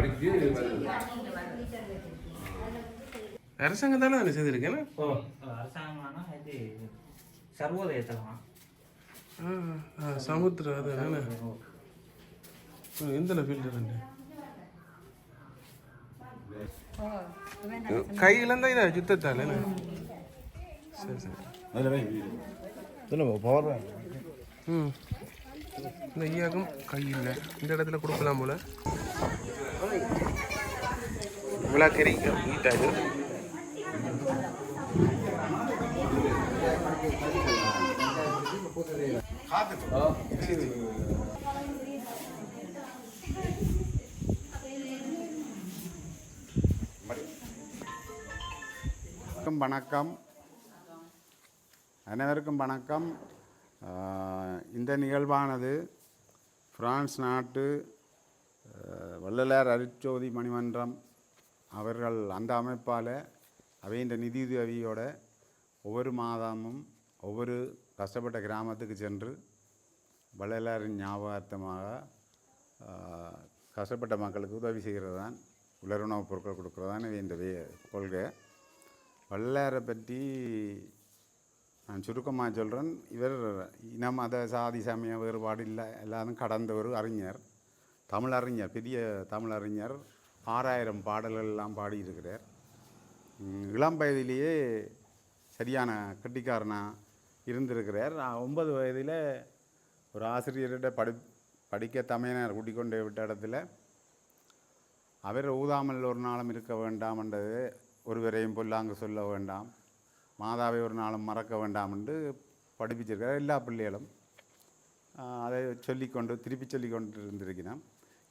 வருது. அரசாங்கம் தானே அதை செய்திருக்கேன். ஓ. அரசாங்கம்னா இது சர்வோதயத்தலாம். சமுத்திரம் அது தானே? எந்த ஃபீல்டு ரெண்டு கையில இருந்தா இதா யுத்தத்தால என்ன? சரி சரி. ம். இந்த ஈயாக்கும் கை இல்லை. இந்த இடத்துல கொடுக்கலாம் போல. இவ்வளோ நீட்டாது அனைவருக்கும் வணக்கம் அனைவருக்கும் வணக்கம். இந்த நிகழ்வானது பிரான்ஸ் நாட்டு வள்ளலார் அருட்சோதி மணிமன்றம் அவர்கள் அந்த அமைப்பால் அவையின் நிதியுதவியோட ஒவ்வொரு மாதமும் ஒவ்வொரு கஷ்டப்பட்ட கிராமத்துக்கு சென்று வள்ளலாரின் ஞாபகார்த்தமாக கஷ்டப்பட்ட மக்களுக்கு உதவி செய்கிறது தான் உலருணவுப் பொருட்கள் கொடுக்குறதான் இந்த வே- கொள்கை. வள்ளலாரை பற்றி நான் சுருக்கமாக சொல்கிறேன் இவர் இன மத சாதி சமய வேறுபாடு இல்லை எல்லாரும் கடந்த ஒரு அறிஞர். தமிழறிஞர் பெரிய தமிழறிஞர் ஆறாயிரம் பாடல்கள்லாம் பாடியிருக்கிறார். இளம் வயதிலேயே சரியான கெட்டிக்காரனாக இருந்திருக்கிறார். ஒன்பது வயதில் ஒரு ஆசிரியர்கிட்ட படி படிக்க தமையனார் கூட்டிக்கொண்டு விட்ட இடத்துல அவர் ஊதாமல் ஒரு நாளும் இருக்க வேண்டாம் என்றது ஒருவரையும் பொல்லாங்கு சொல்ல வேண்டாம். மாதாவை ஒரு நாளும் மறக்க வேண்டாம் என்று படிப்பிச்சிருக்கிறார். எல்லா பிள்ளைகளும் அதை சொல்லிக்கொண்டு திருப்பி சொல்லிக்கொண்டு இருந்திருக்கிறான்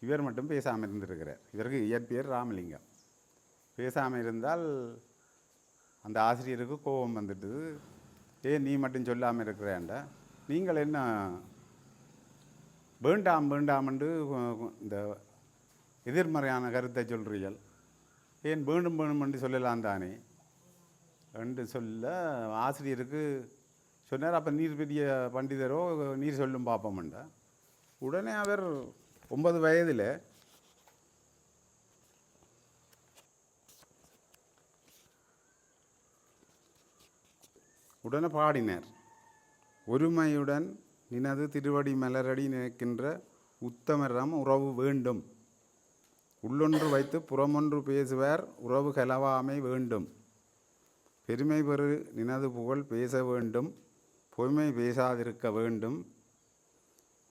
இவர் மட்டும் பேசாமல் இருந்திருக்கிறார். இவருக்கு இயற்பெயர் ராமலிங்கம். பேசாமல் இருந்தால் அந்த ஆசிரியருக்கு கோபம் வந்துட்டு ஏன் நீ மட்டும் சொல்லாமல் இருக்கிறேன்டா நீங்கள் என்ன வேண்டாம் வேண்டாம்ண்டு இந்த எதிர்மறையான கருத்தை சொல்கிறீர்கள் ஏன் வேண்டும் வேண்டும் என்று சொல்லலாம் தானே? என்று சொல்ல ஆசிரியருக்கு சொன்னார். அப்போ நீர் பெரிய பண்டிதரோ நீர் சொல்லும் பார்ப்போம்ண்டா உடனே அவர் ஒன்பது வயதில் உடனே பாடினார். ஒருமையுடன் நினது திருவடி மலரடி நினைக்கின்ற உத்தமரம் உறவு வேண்டும். உள்ளொன்று வைத்து புறமொன்று பேசுவார் உறவு கலவாமை வேண்டும். பெருமை பெறு நினது புகழ் பேச வேண்டும் பொய்மை பேசாதிருக்க வேண்டும்.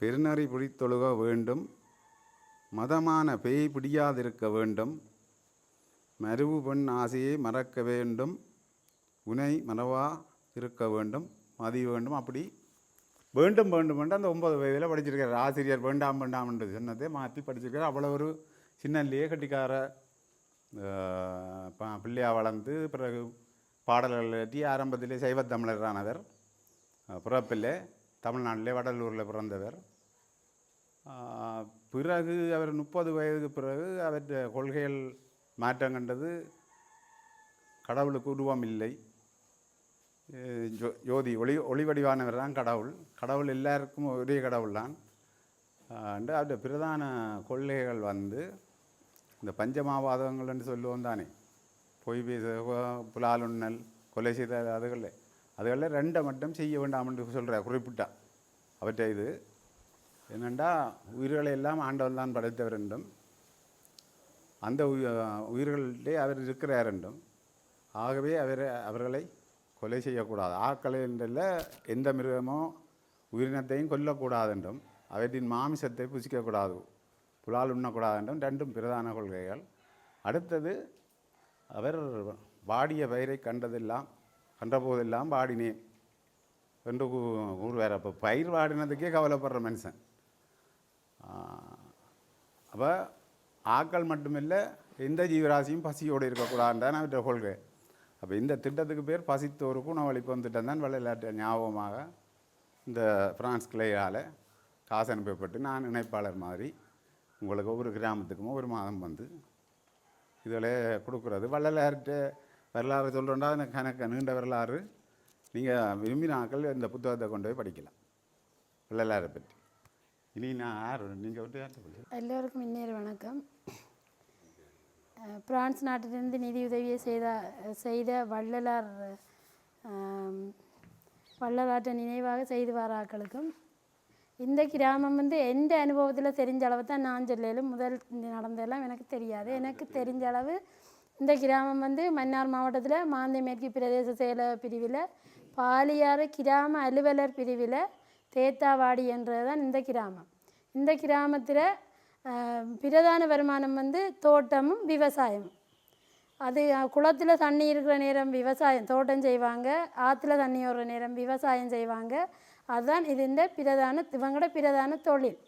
பெருநறி பிடித்தொழுக வேண்டும். மதமான பேய் பிடியாதிருக்க வேண்டும். மருவு பெண் ஆசையை மறக்க வேண்டும். உனை மறவா இருக்க வேண்டும். மதி வேண்டும். அப்படி வேண்டும் வேண்டும் என்று அந்த ஒன்பது வயதில் படிச்சிருக்கார் ஆசிரியர் வேண்டாம் வேண்டாம் என்று சொன்னதை மாற்றி படிச்சிருக்கார் அவ்வளோ ஒரு சின்னல்லையே கட்டிக்கார பிள்ளையாக ப- வளர்ந்து பிறகு பாடல்கள் எழுதி ஆரம்பத்திலே சைவத் தமிழரானவர் பிறப்பிலே தமிழ்நாட்டிலே வடலூரில் பிறந்தவர். பிறகு அவர் முப்பது வயதுக்கு பிறகு அவற்றை கொள்கைகள் மாற்றம் கண்டது. கடவுளுக்கு உருவம் இல்லை. ஜோ ஜோதி ஒளி ஒளி வடிவானவர் தான் கடவுள். கடவுள் எல்லாருக்கும் ஒரே கடவுள் தான். அண்டு அவருடைய பிரதான கொள்கைகள் வந்து இந்த பஞ்சமாவாதங்கள் என்று சொல்லுவோம் தானே. பொய் பேச புலாலுண்ணல் கொலை செய்த அதுகளில் அதுகளில் ரெண்டை மட்டும் செய்ய வேண்டாம் என்று சொல்கிற குறிப்பிட்டா. அவற்றை இது என்னென்னா உயிர்களை எல்லாம் ஆண்டவன் தான் படைத்தவர் என்றும் அந்த உயி- உயிர்களிலே அவர் இருக்கிறார் என்றும் ஆகவே அவர் அவர்களை கொலை செய்யக்கூடாது. ஆக்களை என்றில் எந்த மிருகமோ உயிரினத்தையும் கொல்லக்கூடாது என்றும் அவற்றின் மாமிசத்தை புசிக்கக்கூடாது புலால் உண்ணக்கூடாது என்றும் ரெண்டும் பிரதான கொள்கைகள். அடுத்தது அவர் வாடிய பயிரை கண்டதெல்லாம் கண்டபோதெல்லாம் வாடினேன் என்று கூறுவார். அப்போ பயிர் வாடினதுக்கே கவலைப்படுற மனுஷன். அப்போ ஆக்கள் மட்டுமில்லை எந்த ஜீவராசியும் பசியோடு இருக்கக்கூடாதுன்னு அவற்றை கொள்கை அப்போ இந்த திட்டத்துக்கு பேர் பசித்தோருக்கு உணவளிப்போம் திட்டம் தான் விளையாட்டு ஞாபகமாக இந்த ஃப்ரான்ஸ் கிளையால் காசு அனுப்பப்பட்டு நான் இணைப்பாளர் மாதிரி உங்களுக்கு ஒவ்வொரு கிராமத்துக்கும் ஒரு மாதம் வந்து இதில் கொடுக்குறது. வள்ளலார்கிட்ட வரலாறு சொல்கிறோண்டா அந்த கணக்கு நீண்ட வரலாறு. நீங்கள் விரும்பினாக்கள் இந்த புத்தகத்தை கொண்டு போய் படிக்கலாம். வள்ளலாரை பற்றி. இனி நான் யார்? நீங்கள் விட்டு யார்கிட்ட எல்லோருக்கும் இன்னொரு வணக்கம். பிரான்ஸ் நாட்டிலிருந்து நிதியுதவியை செய்த செய்த வள்ளலார் வள்ளலாற்றை நினைவாக செய்து வர ஆக்களுக்கும் இந்த கிராமம் வந்து எந்த அனுபவத்தில் தெரிஞ்ச அளவு தான் நான் சொல்லலும் முதல் நடந்ததெல்லாம் எனக்கு தெரியாது. எனக்கு தெரிஞ்ச அளவு இந்த கிராமம் வந்து மன்னார் மாவட்டத்தில் மாந்தை மேற்கு பிரதேச செயல பிரிவில் பாலியாறு கிராம அலுவலர் பிரிவில் தேத்தாவாடி என்றது தான் இந்த கிராமம். இந்த கிராமத்தில் பிரதான வருமானம் வந்து தோட்டமும் விவசாயமும். அது குளத்தில் தண்ணி இருக்கிற நேரம் விவசாயம் தோட்டம் செய்வாங்க. ஆற்றுல தண்ணி வர்ற நேரம் விவசாயம் செய்வாங்க. அதுதான் இது இந்த பிரதான இவங்களோட பிரதான தொழில்.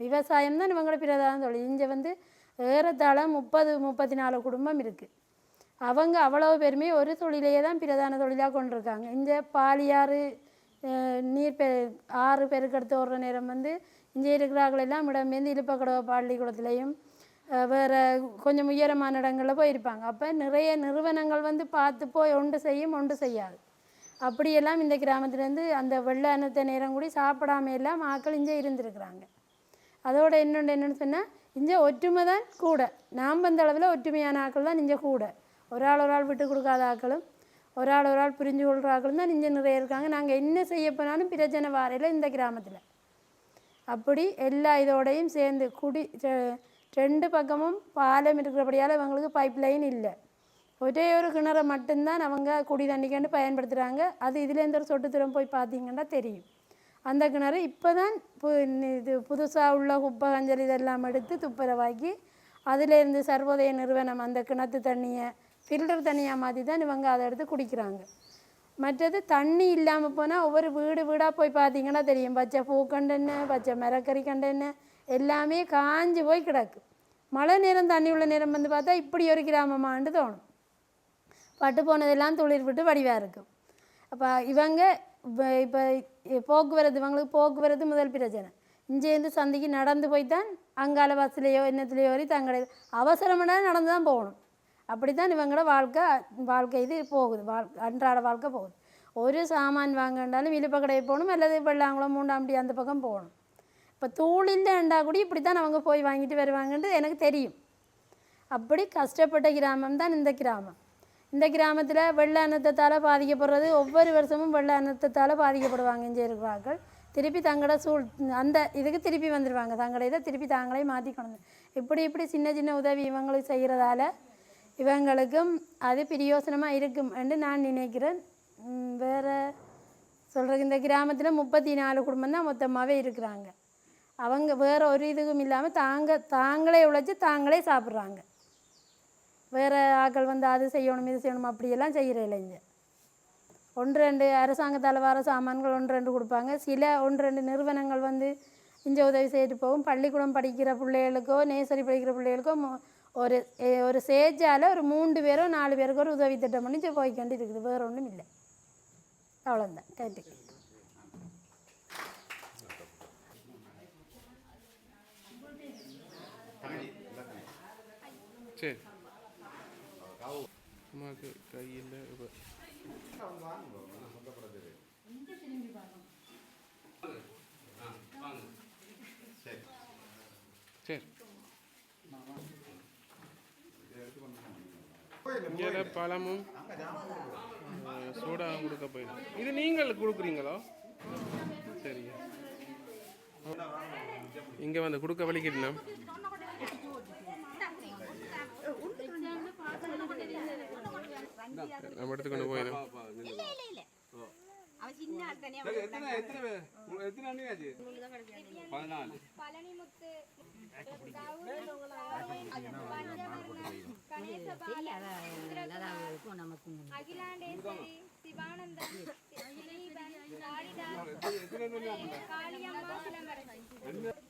விவசாயம் தான் இவங்களோட பிரதான தொழில். இங்கே வந்து ஏறத்தாழ முப்பது முப்பத்தி நாலு குடும்பம் இருக்குது அவங்க அவ்வளவு பெருமையை ஒரு தொழிலையே தான் பிரதான தொழிலாக கொண்டிருக்காங்க. இந்த பாலியாறு நீர் பெ ஆறு பெருக்கெடுத்து வர்ற நேரம் வந்து இங்கே இருக்கிறார்கள் எல்லாம் இடம்பெயர்ந்து இழுப்பக்கடவை பள்ளிக்கூடத்துலேயும் வேறு வேற கொஞ்சம் உயரமான இடங்களில் போயிருப்பாங்க. அப்போ நிறைய நிறுவனங்கள் வந்து பார்த்து போய் ஒன்று செய்யும் ஒன்று செய்யாது. அப்படியெல்லாம் இந்த கிராமத்துலேருந்து அந்த வெள்ள அன்னத்தை நேரம் கூடி சாப்பிடாம எல்லாம் ஆக்கள் இங்கே இருந்திருக்கிறாங்க. அதோட இன்னொன்று என்னென்னு சொன்னால் இங்கே ஒற்றுமை தான் கூட. நாம் வந்த அளவில் ஒற்றுமையான ஆக்கள் தான் இங்கே கூட. ஒரு ஆள் ஒரு ஆள் விட்டு கொடுக்காத ஆக்களும் ஒரு ஆள் ஒரு ஆள் புரிஞ்சு கொள்கிற தான் இங்கே நிறைய இருக்காங்க. நாங்கள் என்ன செய்ய போனாலும் பிரச்சனை வாரையில் இந்த கிராமத்தில். அப்படி எல்லா இதோடையும் சேர்ந்து குடி ரெண்டு பக்கமும் பாலம் இருக்கிறபடியால் இவங்களுக்கு பைப் லைன் இல்லை. ஒரே ஒரு கிணறு மட்டும்தான் அவங்க குடி தண்ணிக்காண்டு பயன்படுத்துகிறாங்க அது இதுலேருந்து ஒரு சொட்டு தூரம் போய் பார்த்தீங்கன்னா தெரியும். அந்த கிணறு இப்போ தான் பு இது புதுசாக உள்ள குப்பை கஞ்சல் இதெல்லாம் எடுத்து துப்புரவாக்கி அதிலேருந்து சர்வோதய நிறுவனம் அந்த கிணத்து தண்ணியை ஃபில்டர் தண்ணியாக மாற்றி தான் இவங்க அதை எடுத்து குடிக்கிறாங்க. மற்றது தண்ணி இல்லாமல் போனால் ஒவ்வொரு வீடு வீடாக போய் பார்த்தீங்கன்னா தெரியும். பச்சை பூக்கண்டென்ன பச்சை மரக்கறி கண்டென்ன எல்லாமே காஞ்சு போய் கிடக்கு. மழை நேரம் தண்ணி உள்ள நேரம் வந்து பார்த்தா இப்படி ஒரு கிராமமாண்டு தோணும். பட்டு போனதெல்லாம் துளிர் விட்டு வடிவாக இருக்கும். அப்போ இவங்க இப்போ போக்குவரத்து இவங்களுக்கு போக்குவரத்து முதல் பிரச்சனை. இங்கேருந்து சந்தைக்கு நடந்து போய் தான் அங்கால பஸ்லேயோ என்னத்துலேயோ வரை தங்களை அவசரம்னா நடந்து தான் போகணும். அப்படி தான் இவங்களோட வாழ்க்கை வாழ்க்கை இது போகுது. வாழ் அன்றாட வாழ்க்கை போகுது. ஒரு சாமான் வாங்கண்டாலும் இழுப்ப கடையை போகணும் அல்லது வெள்ளாங்குளம் மூண்டாம்படி அந்த பக்கம் போகணும். இப்போ தூளில்லைண்டா கூட இப்படி தான் அவங்க போய் வாங்கிட்டு வருவாங்கன்றது எனக்கு தெரியும். அப்படி கஷ்டப்பட்ட கிராமம் தான் இந்த கிராமம். இந்த கிராமத்தில் வெள்ள அனர்த்தத்தால் பாதிக்கப்படுறது ஒவ்வொரு வருஷமும் வெள்ள அனர்த்தத்தால் பாதிக்கப்படுவாங்க இங்கே இருக்கிறார்கள். திருப்பி தங்களோட சூழ் அந்த இதுக்கு திருப்பி வந்துடுவாங்க தங்களோட இதை திருப்பி தாங்களே மாற்றிக்கணும் இப்படி இப்படி சின்ன சின்ன உதவி இவங்களுக்கு செய்கிறதால இவங்களுக்கும் அது பிரயோசனமாக இருக்கும் என்று நான் நினைக்கிறேன். வேறு சொல்கிறது இந்த கிராமத்தில் முப்பத்தி நாலு குடும்பம் தான் மொத்தமாகவே இருக்கிறாங்க. அவங்க வேறு ஒரு இதுவும் இல்லாமல் தாங்க தாங்களே உழைச்சி தாங்களே சாப்பிட்றாங்க. வேறு ஆட்கள் வந்து அது செய்யணும் இது செய்யணும் அப்படியெல்லாம் செய்கிற இல்லைங்க ஒன்று ரெண்டு அரசாங்கத்தால் வர சாமான்கள் ஒன்று ரெண்டு கொடுப்பாங்க. சில ஒன்று ரெண்டு நிறுவனங்கள் வந்து இஞ்ச உதவி செய்துட்டு போகும். பள்ளிக்கூடம் படிக்கிற பிள்ளைகளுக்கோ நேசரி படிக்கிற பிள்ளைகளுக்கோ ஒரு ஒரு சேஜால் ஒரு மூன்று பேரோ நாலு பேருக்கோ ஒரு உதவி திட்டம் பண்ணி போய்க்கொண்டு இருக்குது வேறு ஒன்றும் இல்லை. அவ்வளோதான் தேங்க்யூ சரி. அம்மாவுக்கு கையில் இப்போ சரி. இங்கே பழமும் சோடாவும் கொடுக்க போயிடும். இது நீங்கள் கொடுக்குறீங்களோ? சரிங்க இங்கே வந்து கொடுக்க வலிக்கிடணும் நம்ம எடுத்துக்கொண்டு போயிடும். பழனிமுத்து அகிலாண்டேஸ்வரி சிவானந்தம் காளிதாஸ் காளியம்மா சிலம்பரசி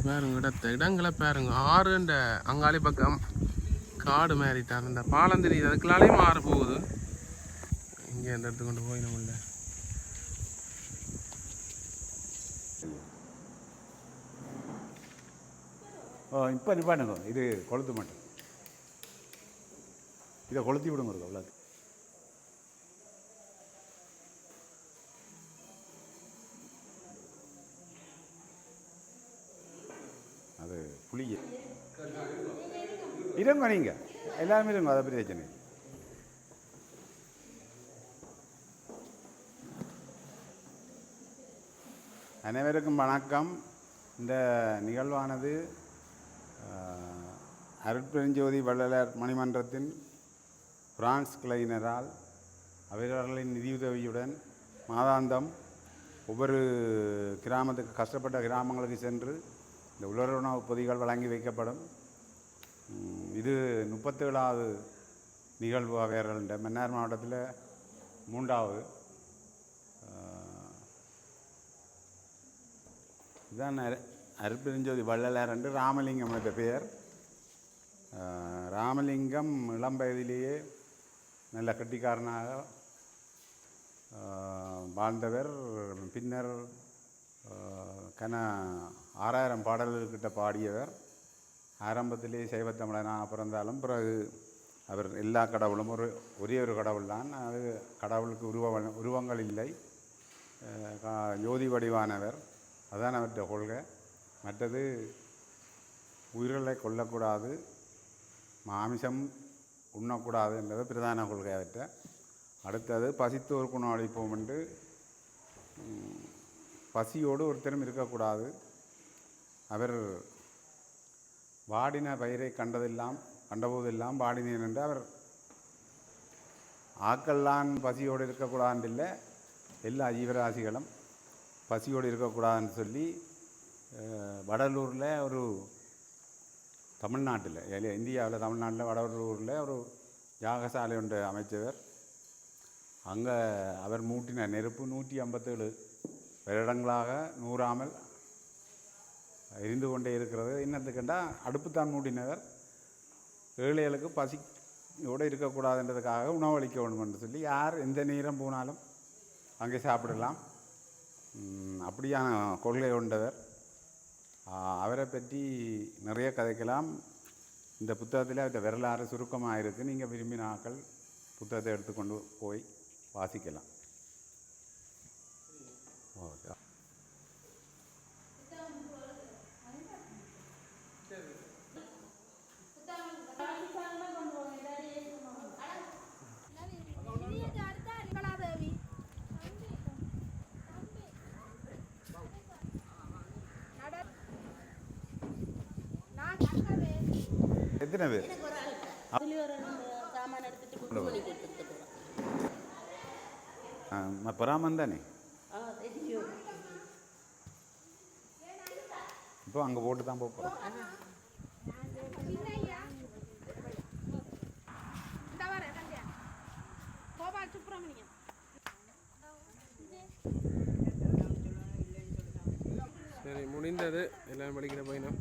பாருங்க இடத்த இடங்களை பாருங்க. ஆறுன்ற அங்காளி பக்கம் காடு மாறிட்டான் இந்த பாலம் தெரியுது அதுக்குள்ளாலே மாற போகுது இங்கே அந்த இடத்துக்கு கொண்டு போய் நம்மள ஓ இப்போ நிப்பாட்டுங்க. இது கொளுத்து மாட்டேன் இதை கொளுத்தி விடுங்க இருக்கும் அவ்வளோ அது புளிய. இருங்க நீங்கள் எல்லாருமே இருங்க அதை பிரச்சனை அனைவருக்கும் வணக்கம். இந்த நிகழ்வானது ஆஹ், அருட்பெருஞ்சோதி வள்ளலர் மணிமன்றத்தின் பிரான்ஸ் கிளையினரால் அவர்களின் நிதியுதவியுடன் மாதாந்தம் ஒவ்வொரு கிராமத்துக்கு கஷ்டப்பட்ட கிராமங்களுக்கு சென்று இந்த உலர் உணவுப் பொதிகள் வழங்கி வைக்கப்படும். இது முப்பத்தேழாவது நிகழ்வு அவையர்கள்ட மன்னார் மாவட்டத்தில் மூன்றாவது. இதுதான் அரு- அருட்பெருஞ்சோதி வள்ளலார் என்று ராமலிங்கம் என்ற பெயர். ராமலிங்கம் இளம் வயதிலேயே நல்ல கட்டிக்காரனாக வாழ்ந்தவர். பின்னர் கன ஆறாயிரம் பாடல்கள்கிட்ட பாடியவர். ஆரம்பத்திலே சைவத்தமிழனாக பிறந்தாலும் பிறகு அவர் எல்லா கடவுளும் ஒரு ஒரே ஒரு கடவுள் தான். அது கடவுளுக்கு உருவ உருவங்கள் இல்லை. ஜோதி வடிவானவர். அதான் அவற்றை கொள்கை. மற்றது உயிர்களை கொல்லக்கூடாது மாமிசம் உண்ணக்கூடாது என்றது பிரதான கொள்கை அவற்றை அடுத்தது பசித்தோர் குணமளிப்போம் என்று பசியோடு ஒருத்தரும் இருக்கக்கூடாது. அவர் வாடின பயிரை கண்டதெல்லாம் கண்டபோதெல்லாம் வாடினேன் என்று அவர் ஆக்கள்லாம் பசியோடு இருக்கக்கூடாதுன்னு இல்லை எல்லா ஜீவராசிகளும் பசியோடு இருக்கக்கூடாதுன்னு சொல்லி வடலூரில் ஒரு தமிழ்நாட்டில் இந்தியாவில் தமிழ்நாட்டில் வடலூரில் ஒரு யாகசாலை ஒன்று அமைச்சவர் அங்கே அவர் மூட்டின நெருப்பு நூற்றி ஐம்பத்தேழு வருடங்களாக நூறாமல் எரிந்து கொண்டே இருக்கிறது. என்னத்துக்குண்டா அடுப்புத்தான் மூடினவர். ஏழைகளுக்கு பசியோடு இருக்கக்கூடாதுன்றதுக்காக உணவளிக்க வேண்டும் என்று சொல்லி யார் எந்த நேரம் போனாலும் அங்கே சாப்பிடலாம். அப்படியான கொள்கை கொண்டவர். அவரை பற்றி நிறைய கதைக்கலாம். இந்த புத்தகத்தில் அவர்கிட்ட வரலாறு சுருக்கமாக இருக்குது நீங்கள் விரும்பினாக்கள் புத்தகத்தை எடுத்துக்கொண்டு போய் வாசிக்கலாம். எத்தனை பேர்? பராமன் தானே? இப்போ அங்கே போட்டு தான் போகிறோம் சரி முடிந்தது. எல்லாரும் படிக்கிற பையனும்